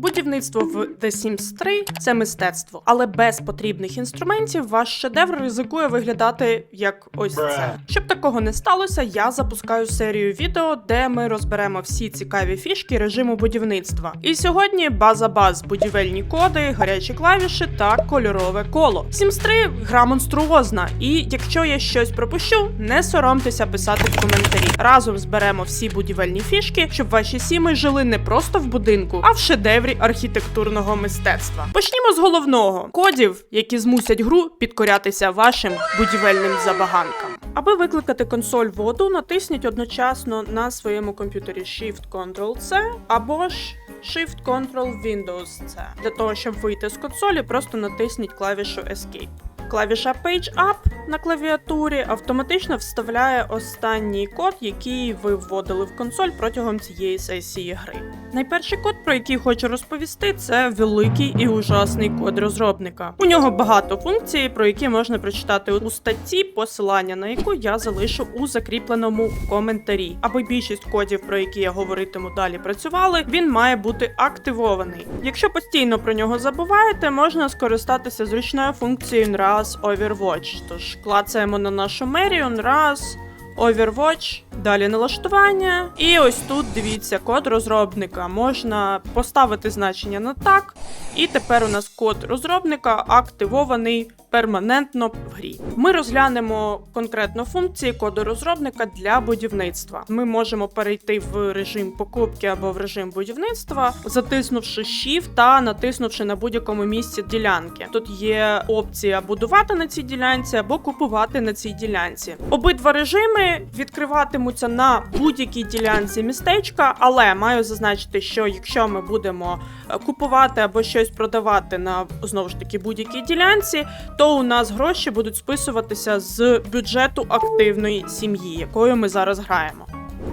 Будівництво в The Sims 3 – це мистецтво, але без потрібних інструментів ваш шедевр ризикує виглядати як ось це. Щоб такого не сталося, я запускаю серію відео, де ми розберемо всі цікаві фішки режиму будівництва. І сьогодні база баз, будівельні коди, гарячі клавіші та кольорове коло. Sims 3 – гра монструозна, і якщо я щось пропущу, не соромтеся писати в коментарі. Разом зберемо всі будівельні фішки, щоб ваші сіми жили не просто в будинку, а в шедеврі архітектурного мистецтва. Почнімо з головного кодів, які змусять гру підкорятися вашим будівельним забаганкам. Аби викликати консоль воду, натисніть одночасно на своєму комп'ютері Shift-Ctrl-C або ж Shift-Ctrl-Windows-C. Для того, щоб вийти з консолі, просто натисніть клавішу Escape. Клавіша Page Up на клавіатурі автоматично вставляє останній код, який ви вводили в консоль протягом цієї сесії гри. Найперший код, про який хочу розповісти, це великий і ужасний код розробника. У нього багато функцій, про які можна прочитати у статті, посилання на яку я залишу у закріпленому коментарі. Аби більшість кодів, про які я говоритиму далі, працювали, він має бути активований. Якщо постійно про нього забуваєте, можна скористатися зручною функцією раз Overwatch. Тож клацаємо на нашу Меріон раз. Overwatch, далі налаштування. І ось тут дивіться код розробника. Можна поставити значення на так. І тепер у нас код розробника активований перманентно в грі. Ми розглянемо конкретно функції коду розробника для будівництва. Ми можемо перейти в режим покупки або в режим будівництва, затиснувши Shift та натиснувши на будь-якому місці ділянки. Тут є опція будувати на цій ділянці або купувати на цій ділянці. Обидва режими відкриватимуться на будь-якій ділянці містечка, але маю зазначити, що якщо ми будемо е, купувати або щось продавати на знову ж таки будь-якій ділянці, то у нас гроші будуть списуватися з бюджету активної сім'ї, якою ми зараз граємо.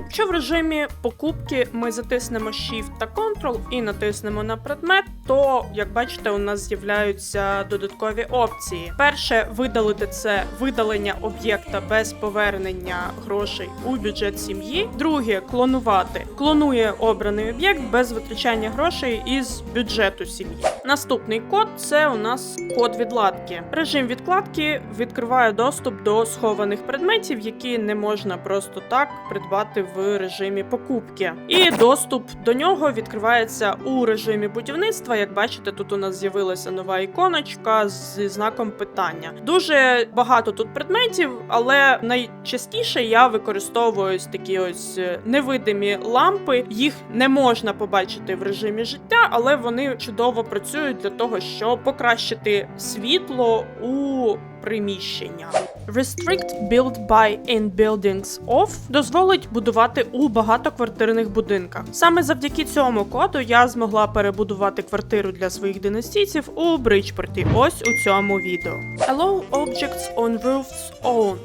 Якщо в режимі покупки ми затиснемо Shift та Ctrl і натиснемо на предмет, то як бачите, у нас з'являються додаткові опції. Перше видалити це видалення об'єкта без повернення грошей у бюджет сім'ї. Друге клонувати. Клонує обраний об'єкт без витрачання грошей із бюджету сім'ї. Наступний код це у нас код відладки. Режим відкладки відкриває доступ до схованих предметів, які не можна просто так придбати в режимі покупки. І доступ до нього відкривається у режимі будівництва. Як бачите, тут у нас з'явилася нова іконочка зі знаком питання. Дуже багато тут предметів, але найчастіше я використовую такі ось е, невидимі лампи. Їх не можна побачити в режимі життя, але вони чудово працюють для того, щоб покращити світло у приміщення. Restrict Build by in Buildings Off дозволить будувати у багатоквартирних будинках. Саме завдяки цьому коду я змогла перебудувати квартиру для своїх династійців у Бриджпорті. Ось у цьому відео. Allow objects on roofs own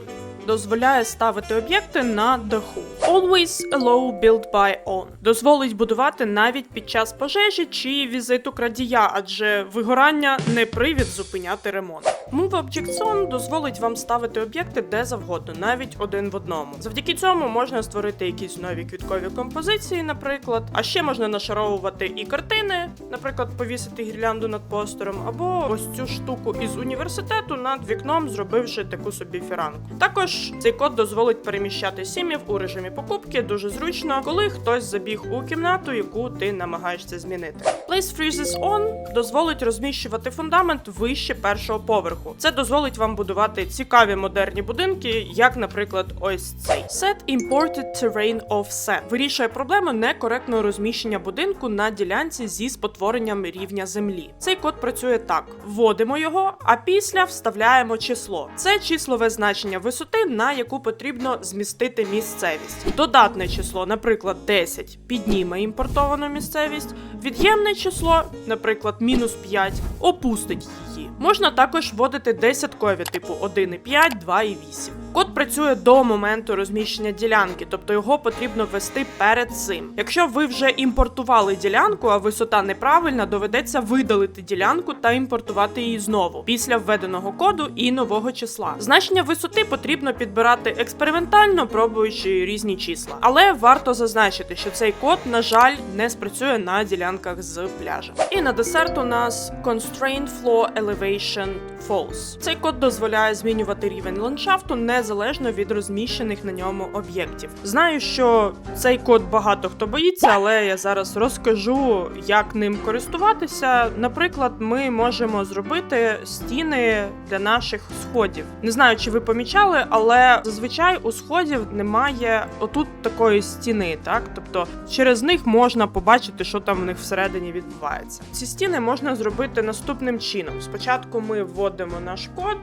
дозволяє ставити об'єкти на даху. Always allow build by on дозволить будувати навіть під час пожежі чи візиту крадія, адже вигорання не привід зупиняти ремонт. Move Objects On дозволить вам ставити об'єкти де завгодно, навіть один в одному. Завдяки цьому можна створити якісь нові квіткові композиції, наприклад. А ще можна нашаровувати і картини, наприклад, повісити гірлянду над постером, або ось цю штуку із університету над вікном, зробивши таку собі фіранку. Також цей код дозволить переміщати сім'їв у режимі покупки дуже зручно, коли хтось забіг у кімнату, яку ти намагаєшся змінити. Place Freezes On дозволить розміщувати фундамент вище першого поверху. Це дозволить вам будувати цікаві модерні будинки, як, наприклад, ось цей. Set Imported Terrain Offset вирішує проблему некоректного розміщення будинку на ділянці зі спотворенням рівня землі. Цей код працює так: вводимо його, а після вставляємо число. Це числове значення висоти, на яку потрібно змістити місцевість. Додатне число, наприклад, 10, підніме імпортовану місцевість. Від'ємне число, наприклад, мінус 5, опустить її. Можна також вводити десяткові типу 1,5, 2 і 8. Код працює до моменту розміщення ділянки, тобто його потрібно ввести перед цим. Якщо ви вже імпортували ділянку, а висота неправильна, доведеться видалити ділянку та імпортувати її знову після введеного коду і нового числа. Значення висоти потрібно підбирати експериментально, пробуючи різні числа. Але варто зазначити, що цей код, на жаль, не спрацює на ділянках з пляжем. І на десерт у нас Constraint Floor Elevation False. Цей код дозволяє змінювати рівень ландшафту незалежно від розміщених на ньому об'єктів. Знаю, що цей код багато хто боїться, але я зараз розкажу, як ним користуватися. Наприклад, ми можемо зробити стіни для наших сходів. Не знаю, чи ви помічали, але зазвичай у сходів немає отут такої стіни, так тобто через них можна побачити, що там в них всередині відбувається. Ці стіни можна зробити наступним чином: спочатку ми вводимо наш код.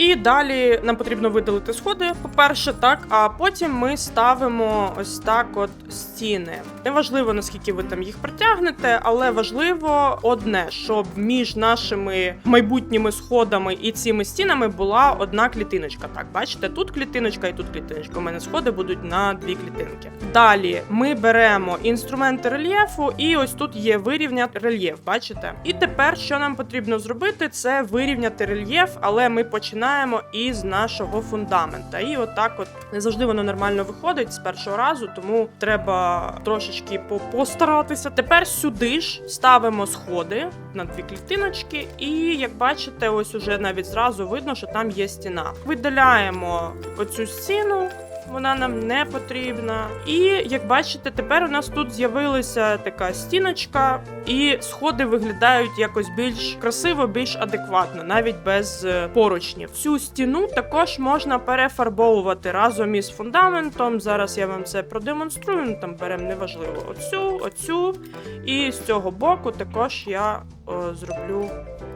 І далі нам потрібно видалити сходи, по-перше, так, а потім ми ставимо ось так от стіни. Неважливо, наскільки ви там їх притягнете, але важливо одне, щоб між нашими майбутніми сходами і цими стінами була одна клітиночка. Так, бачите, тут клітиночка і тут клітиночка. У мене сходи будуть на дві клітинки. Далі ми беремо інструменти рельєфу, і ось тут є вирівняти рельєф. Бачите? І тепер що нам потрібно зробити, це вирівняти рельєф, але ми починаємо із нашого фундамента. І отак, от не завжди воно нормально виходить з першого разу, тому треба трошечки по- постаратися. Тепер сюди ж ставимо сходи на дві клітиночки, і як бачите, ось уже навіть зразу видно, що там є стіна. Видаляємо оцю стіну. Вона нам не потрібна. І як бачите, тепер у нас тут з'явилася така стіночка, і сходи виглядають якось більш красиво, більш адекватно, навіть без е, поручнів. Цю стіну також можна перефарбовувати разом із фундаментом. Зараз я вам це продемонструю. Ну, Там беремо неважливо оцю, оцю. І з цього боку також я о, зроблю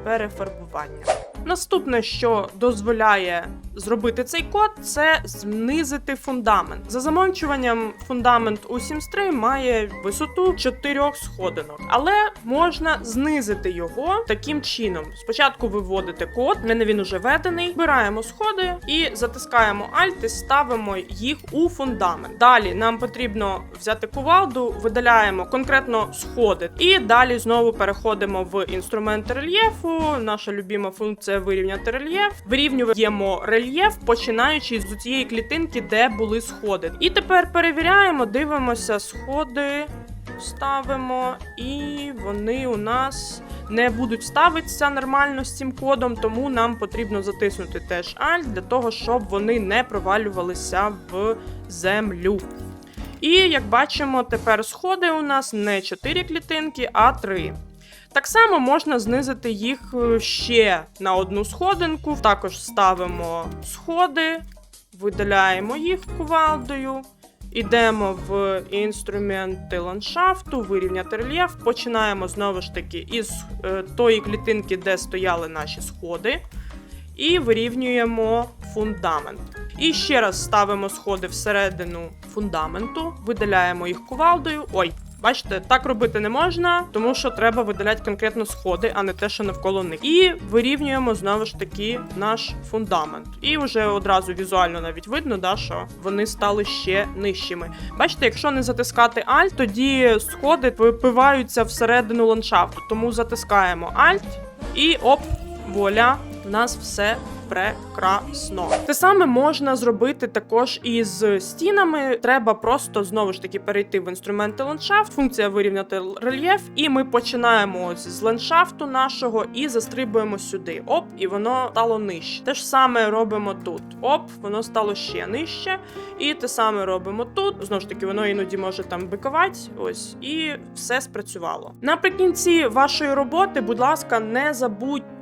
перефарбування. Наступне, що дозволяє зробити цей код, це знизити фундамент. За замовчуванням, фундамент у Sims 3 має висоту чотирьох сходинок, але можна знизити його таким чином. Спочатку ви вводите код, в мене він уже введений. Вбираємо сходи і затискаємо Alt і ставимо їх у фундамент. Далі нам потрібно взяти кувалду, видаляємо конкретно сходи, і далі знову переходимо в інструмент рельєфу. Наша любима функція вирівняти рельєф. Вирівнюємо рельєф, починаючи з цієї клітинки, де були сходи. І тепер перевіряємо, дивимося сходи. Ставимо, і вони у нас не будуть ставитися нормально з цим кодом, тому нам потрібно затиснути теж Alt для того, щоб вони не провалювалися в землю. І як бачимо, тепер сходи у нас не 4 клітинки, а 3. Так само можна знизити їх е, ще на одну сходинку. Також ставимо сходи, видаляємо їх кувалдою. Ідемо в інструменти ландшафту, вирівняти рельєф. Починаємо знову ж таки із е, тої клітинки, де стояли наші сходи, і вирівнюємо фундамент. І ще раз ставимо сходи всередину фундаменту, видаляємо їх кувалдою. Ой, бачите, так робити не можна, тому що треба видаляти конкретно сходи, а не те, що навколо них. І вирівнюємо знову ж таки наш фундамент. І вже одразу візуально навіть видно, да, що вони стали ще нижчими. Бачите, якщо не затискати Alt, тоді сходи випиваються всередину ландшафту. Тому затискаємо Alt і оп, вуаля, в нас все прекрасно. Те саме можна зробити також із стінами. Треба просто знову ж таки перейти в інструменти ландшафт, функція вирівняти рельєф, і ми починаємо ось з ландшафту нашого і застрибуємо сюди. Оп, і воно стало нижче. Те ж саме робимо тут. Оп, воно стало ще нижче. І те саме робимо тут. Знову ж таки, воно іноді може там бикувати. Ось, і все спрацювало. Наприкінці вашої роботи, будь ласка, не забудьте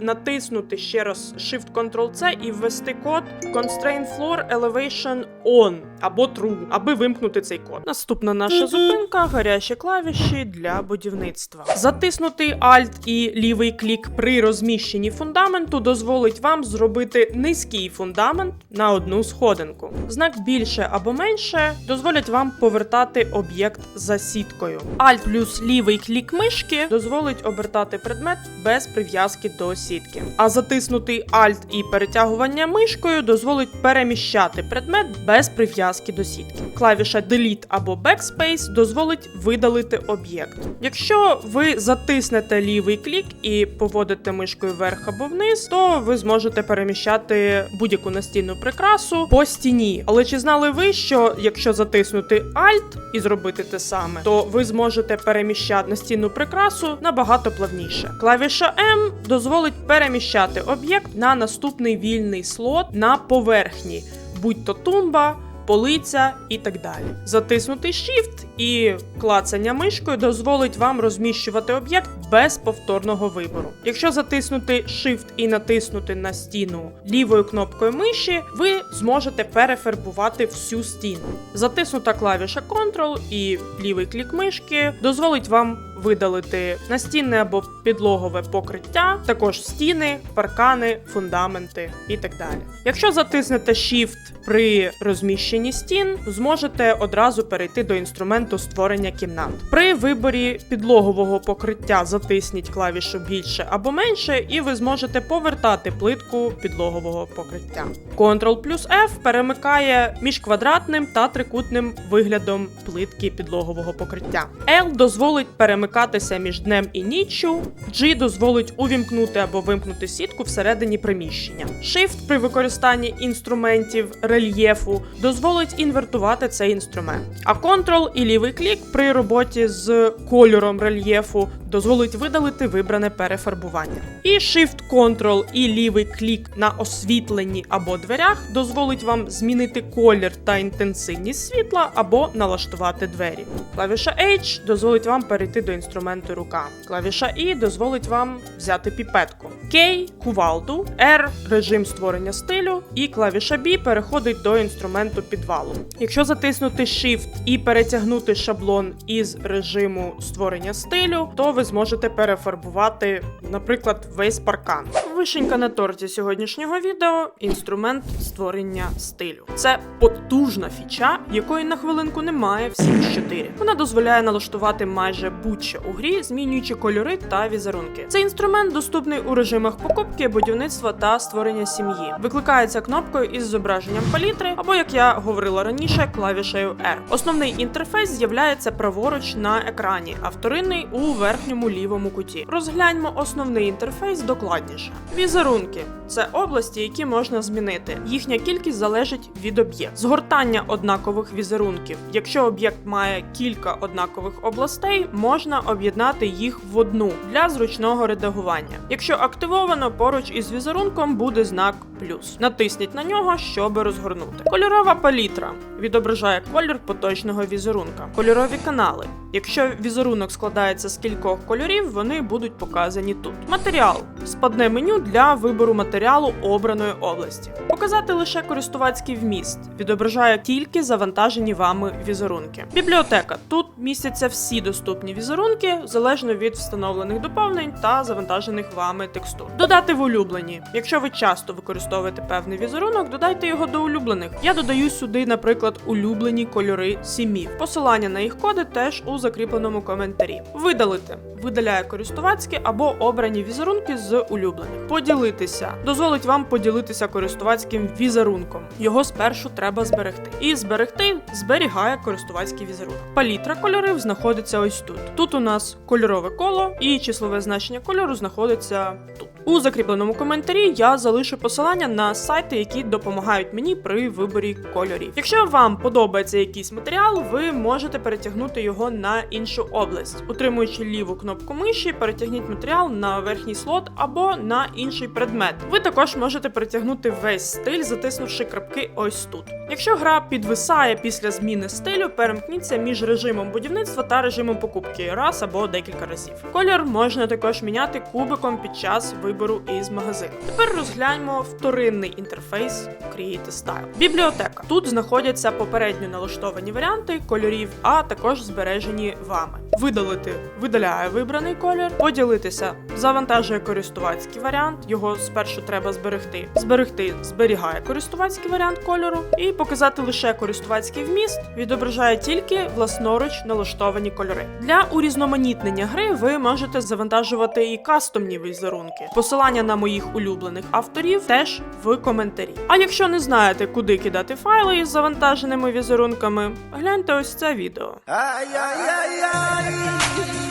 натиснути ще раз Shift-Ctrl-C і ввести код Constraint Floor Elevation On або True, аби вимкнути цей код. Наступна наша зупинка гарячі клавіші для будівництва. Затиснутий Alt і лівий клік при розміщенні фундаменту дозволить вам зробити низький фундамент на одну сходинку. Знак більше або менше дозволять вам повертати об'єкт за сіткою. Alt плюс лівий клік мишки дозволить обертати предмет без прив'язки до сітки. А затиснутий Alt і перетягування мишкою дозволить переміщати предмет без прив'язки до сітки. Клавіша Delete або Backspace дозволить видалити об'єкт. Якщо ви затиснете лівий клік і поводите мишкою вверх або вниз, то ви зможете переміщати будь-яку настінну прикрасу по стіні. Але чи знали ви, що якщо затиснути Alt і зробити те саме, то ви зможете переміщати настінну прикрасу набагато плавніше. Клавіша M дозволить переміщати об'єкт на наступний вільний слот на поверхні, будь то тумба. Полиця і так далі. Затиснути Shift і клацання мишкою дозволить вам розміщувати об'єкт без повторного вибору. Якщо затиснути Shift і натиснути на стіну лівою кнопкою миші, ви зможете перефарбувати всю стіну. Затиснута клавіша Ctrl і лівий клік мишки дозволить вам видалити настінне або підлогове покриття, також стіни, паркани, фундаменти і так далі. Якщо затиснете Shift при розміщенні стін, зможете одразу перейти до інструменту створення кімнат. При виборі підлогового покриття затисніть клавішу більше або менше, і ви зможете повертати плитку підлогового покриття. Ctrl плюс F перемикає між квадратним та трикутним виглядом плитки підлогового покриття. L дозволить перемикатися між днем і ніччю. G дозволить увімкнути або вимкнути сітку всередині приміщення. Shift при використанні інструментів рельєфу дозволить інвертувати цей інструмент. А Ctrl і лівий клік при роботі з кольором рельєфу дозволить видалити вибране перефарбування. І Shift-Ctrl і лівий клік на освітленні або дверях дозволить вам змінити колір та інтенсивність світла або налаштувати двері. Клавіша H дозволить вам перейти до інструменту рука. Клавіша I дозволить вам взяти піпетку. K кувалду, R режим створення стилю, і клавіша B переходить до інструменту підвалу. Якщо затиснути Shift і перетягнути шаблон із режиму створення стилю, то ви зможете перефарбувати, наприклад, весь паркан. Вишенька на торті сьогоднішнього відео інструмент створення стилю. Це потужна фіча, якої на хвилинку немає в Sims 4. Вона дозволяє налаштувати майже будь-що у грі, змінюючи кольори та візерунки. Цей інструмент доступний у режимах покупки, будівництва та створення сім'ї. Викликається кнопкою із зображенням палітри, або як я говорила раніше, клавішею R. Основний інтерфейс з'являється праворуч на екрані, а вторинний у верхньому лівому куті. Розгляньмо основний інтерфейс докладніше. Візерунки це області, які можна змінити. Їхня кількість залежить від об'єкту. Згортання однакових візерунків. Якщо об'єкт має кілька однакових областей, можна об'єднати їх в одну для зручного редагування. Якщо активовано, поруч із візерунком буде знак плюс. Натисніть на нього, щоб розгорнути. Кольорова палітра відображає колір поточного візерунка. Кольорові канали. Якщо візерунок складається з кількох кольорів, вони будуть показані тут. Матеріал спадне меню для вибору матеріалу обраної області. Показати лише користувацький вміст, відображає тільки завантажені вами візерунки. Бібліотека тут містяться всі доступні візерунки залежно від встановлених доповнень та завантажених вами текстур. Додати в улюблені. Якщо ви часто використовуєте певний візерунок, додайте його до улюблених. Я додаю сюди, наприклад, улюблені кольори сімів. Посилання на їх коди теж у закріпленому коментарі. Видалити видаляє користувацькі або обрані візерунки з улюблених. Поділитися дозволить вам поділитися користувацьким візерунком. Його спершу треба зберегти. І зберегти зберігає користувацький візерунок. Палітра кольорів знаходиться ось тут. Тут у нас кольорове коло і числове значення кольору знаходиться тут. У закріпленому коментарі я залишу посилання на сайти, які допомагають мені при виборі кольорів. Якщо вам подобається якийсь матеріал, ви можете перетягнути його на іншу область, утримуючи ліву кнопку миші, перетягніть матеріал на верхній слот або на інший предмет. Ви також можете перетягнути весь стиль, затиснувши крапки ось тут. Якщо гра підвисає після зміни стилю, перемкніться між режимом будівництва та режимом покупки раз або декілька разів. Колір можна також міняти кубиком під час вибору із магазину. Тепер розгляньмо вторинний інтерфейс Create Style. Бібліотека. Тут знаходяться попередньо налаштовані варіанти кольорів, а також збережені вами. видалити, видаляє вибраний колір, поділитися, завантажує користувацький варіант. Його спершу треба зберегти. Зберегти зберігає користувацький варіант кольору і показати лише користувацький вміст, відображає тільки власноруч налаштовані кольори. Для урізноманітнення гри ви можете завантажувати і кастомні візерунки. Посилання на моїх улюблених авторів теж в коментарі. А якщо не знаєте, куди кидати файли із завантаженими візерунками, гляньте ось це відео. Ay, ay.